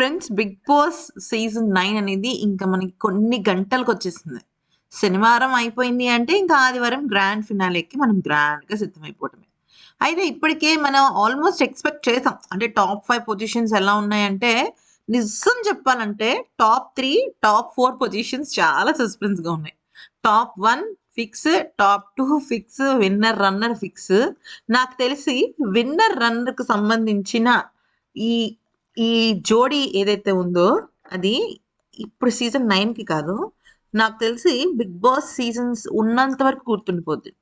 Friends Bigg Boss season nine అనేది ఇంకా మనకి కొన్ని గంటలకు వచ్చేసింది. శనివారం అయిపోయింది అంటే ఇంకా ఆదివారం గ్రాండ్ ఫినాలేకి మనం గ్రాండ్గా సిద్ధమైపోవటమే. అయితే ఇప్పటికే మనం ఆల్మోస్ట్ ఎక్స్పెక్ట్ చేసాం. అంటే టాప్ ఫైవ్ పొజిషన్స్ ఎలా ఉన్నాయంటే నిజం చెప్పాలంటే top three top four positions చాలా సస్పెన్స్గా ఉన్నాయి. Top one fix top two fix winner runner fix. నాకు తెలిసి విన్నర్ రన్నర్కి సంబంధించిన ఈ ఈ జోడీ ఏదైతే ఉందో అది ఇప్పుడు సీజన్ నైన్కి కాదు నాకు తెలిసి బిగ్ బాస్ సీజన్స్ ఉన్నంత వరకు గుర్తుండిపోద్ది.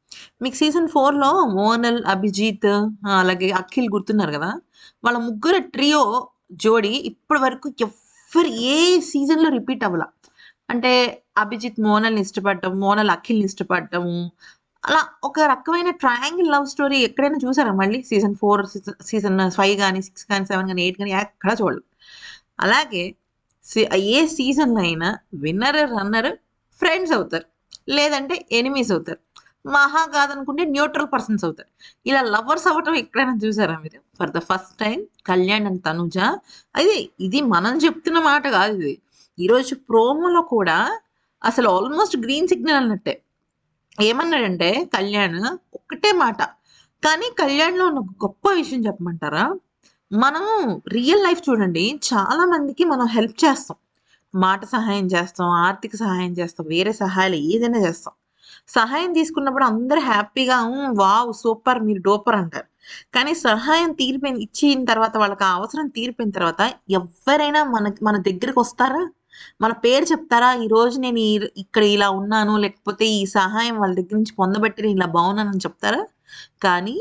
మీకు సీజన్ ఫోర్లో మోనల్ అభిజిత్ అలాగే అఖిల్ గుర్తున్నారు కదా? వాళ్ళ ముగ్గురు ట్రియో జోడీ ఇప్పటి వరకు ఎవ్వరు ఏ సీజన్లో రిపీట్ అవ్వాల. అంటే అభిజిత్ మోనల్ని ఇష్టపడటం మోనల్ అఖిల్ని ఇష్టపడటము అలా ఒక రకమైన ట్రయాంగిల్ లవ్ స్టోరీ ఎక్కడైనా చూసారా? మళ్ళీ సీజన్ ఫోర్ సీజన్ ఫైవ్ కానీ సిక్స్ కానీ సెవెన్ కానీ ఎయిట్ కానీ ఎక్కడ చూడలేదు. అలాగే ఏ సీజన్లో అయినా విన్నర్ రన్నర్ ఫ్రెండ్స్ అవుతారు. లేదంటే ఎనిమీస్ అవుతారు. మహా కాదనుకుంటే న్యూట్రల్ పర్సన్స్ అవుతారు. ఇలా లవర్స్ అవ్వటం ఎక్కడైనా చూసారా మీరు? For the first time Kalyan and Tanuja. అది ఇది మనం చెప్తున్న మాట కాదు ఇది. ఈరోజు ప్రోమోలో కూడా అసలు ఆల్మోస్ట్ గ్రీన్ సిగ్నల్ అన్నట్టే. ఏమన్నాడంటే కళ్యాణ్ ఒక్కటే మాట. కానీ కళ్యాణ్లో ఉన్న గొప్ప విషయం చెప్పమంటారా? మనం రియల్ లైఫ్ చూడండి చాలా మందికి మనం హెల్ప్ చేస్తాం. మాట సహాయం చేస్తాం ఆర్థిక సహాయం చేస్తాం వేరే సహాయాలు ఏదైనా చేస్తాం. సహాయం తీసుకున్నప్పుడు అందరూ హ్యాపీగా వావ్ సూపర్ మీరు డోపర్ అంటారు. కానీ సహాయం తీరిపోయిన ఇచ్చిన తర్వాత వాళ్ళకి ఆ అవసరం తీరిపోయిన తర్వాత ఎవరైనా మన మన దగ్గరికి వస్తారా? మన పేరు చెప్తారా? ఈ రోజు నేను ఇక్కడ ఇలా ఉన్నాను లేకపోతే ఈ సహాయం వాళ్ళ దగ్గర నుంచి పొందబట్టి నేను ఇలా బాగున్నానని చెప్తారా? కానీ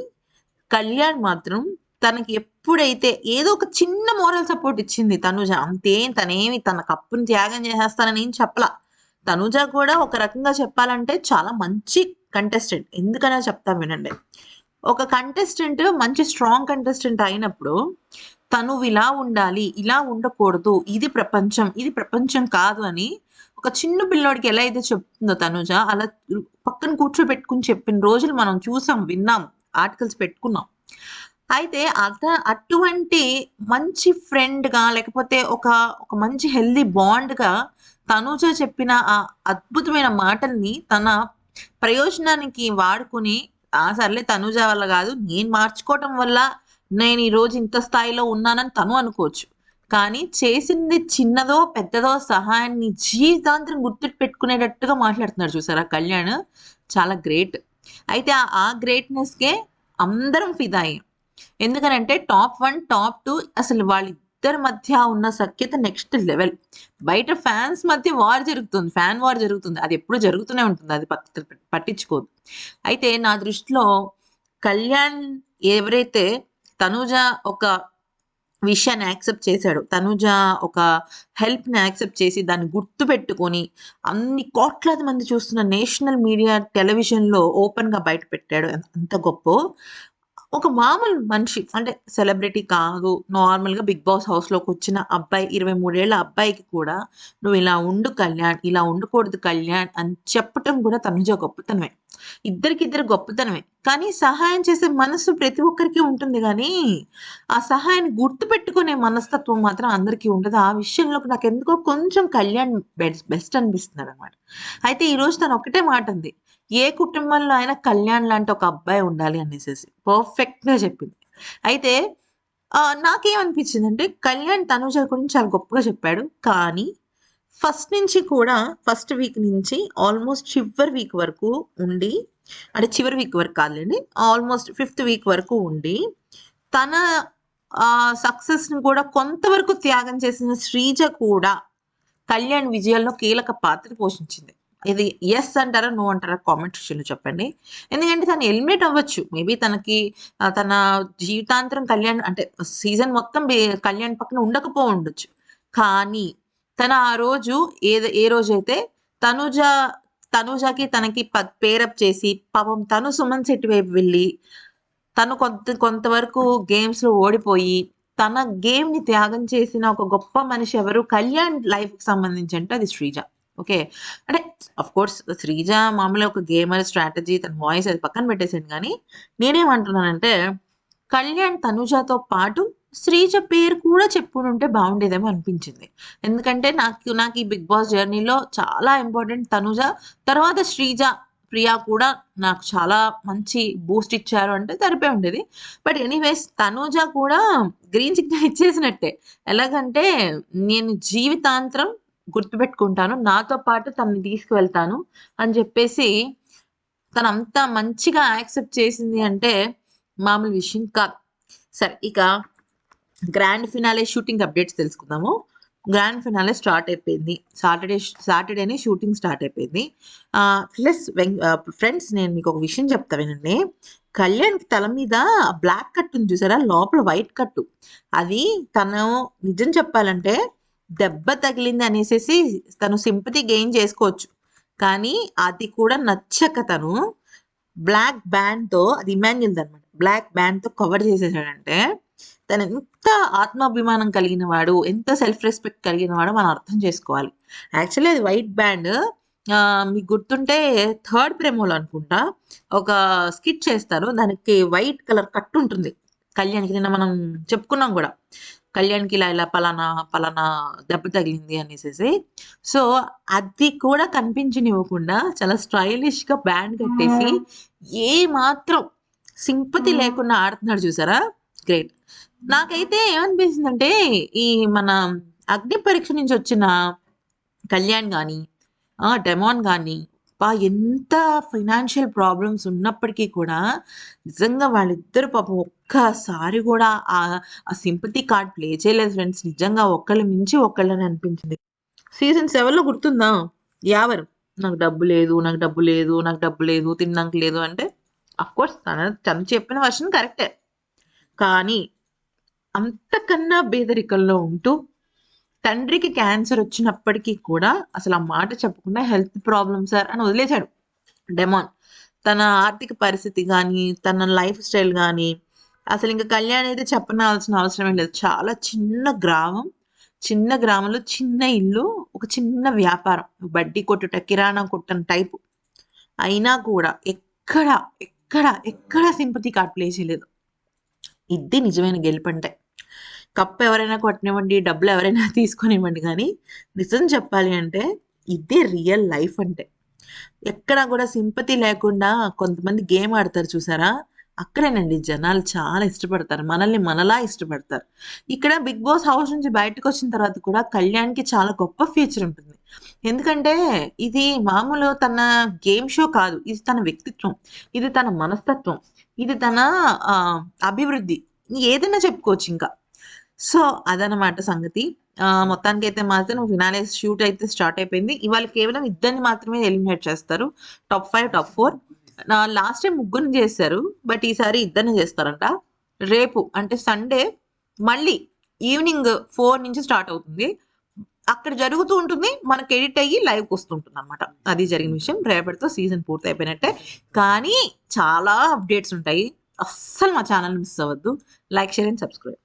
కళ్యాణ్ మాత్రం తనకి ఎప్పుడైతే ఏదో ఒక చిన్న మోరల్ సపోర్ట్ ఇచ్చింది తనుజ. అంతే తనేమి తన కప్పుని త్యాగం చేసేస్తానని ఏం చెప్పలా. తనుజ కూడా ఒక రకంగా చెప్పాలంటే చాలా మంచి కంటెస్టెంట్ ఎందుకనే చెప్తా వినండి. ఒక కంటెస్టెంట్ మంచి స్ట్రాంగ్ కంటెస్టెంట్ అయినప్పుడు తను ఇలా ఉండాలి ఇలా ఉండకూడదు ఇది ప్రపంచం ఇది ప్రపంచం కాదు అని ఒక చిన్న పిల్లోడికి ఎలా అయితే చెప్తుందో తనుజ అలా పక్కన కూర్చోబెట్టుకుని చెప్పిన రోజులు మనం చూసాం విన్నాం ఆర్టికల్స్ పెట్టుకున్నాం. అయితే అత అటువంటి మంచి ఫ్రెండ్గా లేకపోతే ఒక ఒక మంచి హెల్దీ బాండ్గా తనుజ చెప్పిన ఆ అద్భుతమైన మాటల్ని తన ప్రయోజనానికి వాడుకుని ఆ సర్లే తనుజ వల్ల కాదు నేను మార్చుకోవటం వల్ల నేను ఈరోజు ఇంత స్థాయిలో ఉన్నానని తను అనుకోవచ్చు. కానీ చేసింది చిన్నదో పెద్దదో సహాయాన్ని జీవితాంతరం గుర్తు పెట్టుకునేటట్టుగా మాట్లాడుతున్నారు చూసారా కళ్యాణ్. చాలా గ్రేట్. అయితే ఆ- గ్రేట్నెస్కే అందరం ఫిదా అయ్యాం ఎందుకనంటే టాప్ వన్ టాప్ టూ అసలు వాళ్ళిద్దరి మధ్య ఉన్న సఖ్యత నెక్స్ట్ లెవెల్. బయట ఫ్యాన్స్ మధ్య వార్ జరుగుతుంది ఫ్యాన్ వార్ జరుగుతుంది. అది ఎప్పుడు జరుగుతూనే ఉంటుంది అది పట్- పట్టించుకోదు. అయితే నా దృష్టిలో కళ్యాణ్ ఎవరైతే తనూజ ఒక విషయాన్ని యాక్సెప్ట్ చేశాడు. తనుజ ఒక హెల్ప్ని యాక్సెప్ట్ చేసి దాన్ని గుర్తు పెట్టుకొని అన్ని కోట్లాది మంది చూస్తున్న నేషనల్ మీడియా టెలివిజన్లో ఓపెన్గా బయట పెట్టాడు. అంత గొప్ప. ఒక మామూలు మనిషి అంటే సెలబ్రిటీ కాదు నార్మల్గా బిగ్ బాస్ హౌస్లోకి వచ్చిన అబ్బాయి ఇరవై మూడేళ్ళ అబ్బాయికి కూడా నువ్వు ఇలా ఉండు కళ్యాణ్ ఇలా ఉండకూడదు కళ్యాణ్ అని చెప్పటం కూడా తనుజ గొప్పతనమే. ఇద్దరికిద్దరు గొప్పతనమే. కానీ సహాయం చేసే మనసు ప్రతి ఒక్కరికి ఉంటుంది కానీ ఆ సహాయాన్ని గుర్తుపెట్టుకునే మనస్తత్వం మాత్రం అందరికీ ఉండదు. ఆ విషయంలో నాకు ఎందుకో కొంచెం కళ్యాణ్ బెస్ట్ బెస్ట్ అనిపిస్తున్నాడు అనమాట అయితే ఈరోజు తను ఒకటే మాట ఉంది ఏ కుటుంబంలో అయినా కళ్యాణ్ లాంటి ఒక అబ్బాయి ఉండాలి అనేసి పర్ఫెక్ట్గా చెప్పింది. అయితే ఆ, నాకేమనిపించింది అంటే కళ్యాణ్ తనుజ గురించి చాలా గొప్పగా చెప్పాడు. కానీ ఫస్ట్ నుంచి కూడా ఫస్ట్ వీక్ నుంచి ఆల్మోస్ట్ చివరి వీక్ వరకు ఉండి అంటే చివరి వీక్ వరకు కాదండి ఆల్మోస్ట్ ఫిఫ్త్ వీక్ వరకు ఉండి తన సక్సెస్ని కూడా కొంతవరకు త్యాగం చేసిన శ్రీజ కూడా కళ్యాణ్ విజయాల్లో కీలక పాత్ర పోషించింది. ఇది ఎస్ అంటారా నో అంటారా కామెంట్ సెక్షన్లో చెప్పండి. ఎందుకంటే తను ఎలిమినేట్ అవ్వచ్చు. మేబీ తనకి తన జీవితాంతరం కళ్యాణ్ అంటే సీజన్ మొత్తం కళ్యాణ్ పక్కన ఉండకపో ఉండొచ్చు. కానీ తన ఆ రోజు ఏ ఏ రోజైతే తనుజ తనుజకి తనకి పేరప్ చేసి పాపం తను సుమన్ శెట్టి వైపు వెళ్ళి తను కొంత కొంతవరకు గేమ్స్లో ఓడిపోయి తన గేమ్ని త్యాగం చేసిన ఒక గొప్ప మనిషి ఎవరు? కళ్యాణ్ లైఫ్కి సంబంధించి అంటే అది శ్రీజ. ఓకే అంటే అఫ్ కోర్స్ శ్రీజ మామూలుగా ఒక గేమర్ స్ట్రాటజీ తన వాయిస్ అది పక్కన పెట్టేసాను కానీ నేనేమంటున్నానంటే కళ్యాణ్ తనుజాతో పాటు శ్రీజ పేరు కూడా చెప్పుంటే బాగుండేదేమో అనిపించింది. ఎందుకంటే నాకు నాకు ఈ 'బిగ్ బాస్' జర్నీలో చాలా ఇంపార్టెంట్ తనుజ. తర్వాత శ్రీజ, ప్రియా కూడా నాకు చాలా మంచి బూస్ట్ ఇచ్చారు అంటే సరిపోయి ఉండేది. బట్ ఎనీవేస్ తనూజ కూడా గ్రీన్ సిగ్నల్ ఇచ్చేసినట్టే. ఎలాగంటే నేను జీవితాంతరం గుర్తుపెట్టుకుంటాను. నాతో పాటు తనని తీసుకువెళ్తాను అని చెప్పేసి తనంతా మంచిగా యాక్సెప్ట్ చేసింది అంటే మామూలు విషయం కాదు. సరే ఇక గ్రాండ్ ఫినాలే షూటింగ్ అప్డేట్స్ తెలుసుకుందాము. గ్రాండ్ ఫినాలే స్టార్ట్ అయిపోయింది. సాటర్‌డే సాటర్‌డేనే షూటింగ్ స్టార్ట్ అయిపోయింది. ప్లస్ వెం ఫ్రెండ్స్ నేను మీకు ఒక విషయం చెప్తా వినండి. కళ్యాణ్‌కి తల మీద బ్లాక్ కట్ ఉంది చూసారా? లోపల వైట్ కట్టు. అది తను నిజం చెప్పాలంటే దెబ్బ తగిలింది అనేసేసి తను సింపతి గెయిన్ చేసుకోవచ్చు. కానీ అది కూడా నచ్చక తను బ్లాక్ బ్యాండ్‌తో అది ఇమాన్యుల్‌దనమాట. బ్లాక్ బ్యాండ్‌తో కవర్ చేసేసాడంటే తనెంత ఆత్మాభిమానం కలిగిన వాడు, ఎంత సెల్ఫ్ రెస్పెక్ట్ కలిగిన వాడు మనం అర్థం చేసుకోవాలి. యాక్చువల్లీ అది వైట్ బ్యాండ్ మీకు గుర్తుంటే థర్డ్ ప్రేమోలో అనుకుంటా ఒక స్కిట్ చేస్తారు. దానికి వైట్ కలర్ కట్ ఉంటుంది. కళ్యాణ్‌కి నిన్న మనం చెప్పుకున్నాం కూడా కళ్యాణ్‌కి ఇలా ఇలా పలానా పలానా దెబ్బ తగిలింది అనేసేసి. సో, అది కూడా కనిపించనివ్వకుండా చాలా స్టైలిష్‌గా బ్యాండ్ కట్టేసి ఏ మాత్రం సింపతి లేకుండా ఆడుతున్నాడు చూసారా? గ్రేట్. నాకైతే ఏమనిపించిందంటే ఈ మన అగ్ని పరీక్ష నుంచి వచ్చిన కళ్యాణ్ గాని, ఆహ్, డెమాన్ గాని అబ్బా! ఎంత ఫైనాన్షియల్ ప్రాబ్లమ్స్ ఉన్నప్పటికీ కూడా నిజంగా వాళ్ళిద్దరూ పాపం ఒక్కసారి కూడా ఆ సింపతి కార్డ్ ప్లే చేయలేదు ఫ్రెండ్స్. నిజంగా ఒకళ్ళ మించి ఒక్కళ్ళని అనిపించింది. సీజన్ సెవెన్లో గుర్తుందా? ఎవరు నాకు డబ్బు లేదు, నాకు డబ్బు లేదు, నాకు డబ్బు లేదు, తినడానికి లేదు అంటే అఫ్‌కోర్స్ తన తను చెప్పిన వర్షన్ కరెక్టే. కానీ అంతకన్నా బేదరికల్లో ఉంటూ తండ్రికి క్యాన్సర్ వచ్చినప్పటికీ కూడా అసలు ఆ మాట చెప్పకుండా హెల్త్ ప్రాబ్లమ్ సార్ అని వదిలేసాడు డెమాన్. తన ఆర్థిక పరిస్థితి కానీ తన లైఫ్ స్టైల్ కానీ అసలు ఇంకా కళ్యాణ్ అయితే చెప్పనాల్సిన అవసరమే లేదు. చాలా చిన్న గ్రామం. చిన్న గ్రామంలో చిన్న ఇల్లు, ఒక చిన్న వ్యాపారం. బడ్డీ కొట్టుట, కిరాణా కొట్టని టైపు. అయినా కూడా ఎక్కడ, ఎక్కడ, ఎక్కడ సింపతి కార్డ్ ప్లే చేయలేదు. ఇది నిజమైన గెలుపంటే. కప్పు ఎవరైనా కొట్టనివ్వండి, డబ్బులు ఎవరైనా తీసుకొనివ్వండి కానీ నిజం చెప్పాలి అంటే ఇదే రియల్ లైఫ్ అంటే. ఎక్కడా కూడా సింపతి లేకుండా కొంతమంది గేమ్ ఆడతారు చూసారా? అక్కడేనండి జనాలు చాలా ఇష్టపడతారు. మనల్ని మనలా ఇష్టపడతారు. ఇక్కడ 'బిగ్ బాస్' హౌస్ నుంచి బయటకొచ్చిన తర్వాత కూడా కళ్యాణ్‌కి చాలా గొప్ప ఫ్యూచర్ ఉంటుంది. ఎందుకంటే ఇది మామూలు తన గేమ్ షో కాదు. ఇది తన వ్యక్తిత్వం. ఇది తన మనస్తత్వం. ఇది తన అభివృద్ధి. ఏదైనా చెప్పుకోవచ్చు ఇంకా. సో, అదనమాట సంగతి. మొత్తానికి అయితే మాత్రం ఫినాలే షూట్ అయితే స్టార్ట్ అయిపోయింది. ఇవాళ కేవలం ఇద్దరిని మాత్రమే ఎలిమినేట్ చేస్తారు. టాప్ ఫైవ్ టాప్ 4 నా లాస్ట్ టైం ముగ్గురిని చేశారు. బట్ ఈసారి ఇద్దరిని చేస్తారంట. రేపు అంటే సండే మళ్ళీ ఈవినింగ్ ఫోర్ నుంచి స్టార్ట్ అవుతుంది. అక్కడ జరుగుతూ ఉంటుంది. మనకి ఎడిట్ అయ్యి లైవ్‌కి వస్తుంటుందనమాట. అది జరిగిన విషయం. రేపటితో సీజన్ పూర్తయిపోయినట్టే. కానీ చాలా అప్డేట్స్ ఉంటాయి. అస్సలు మా ఛానల్ మిస్ అవ్వద్దు. Like, share and subscribe.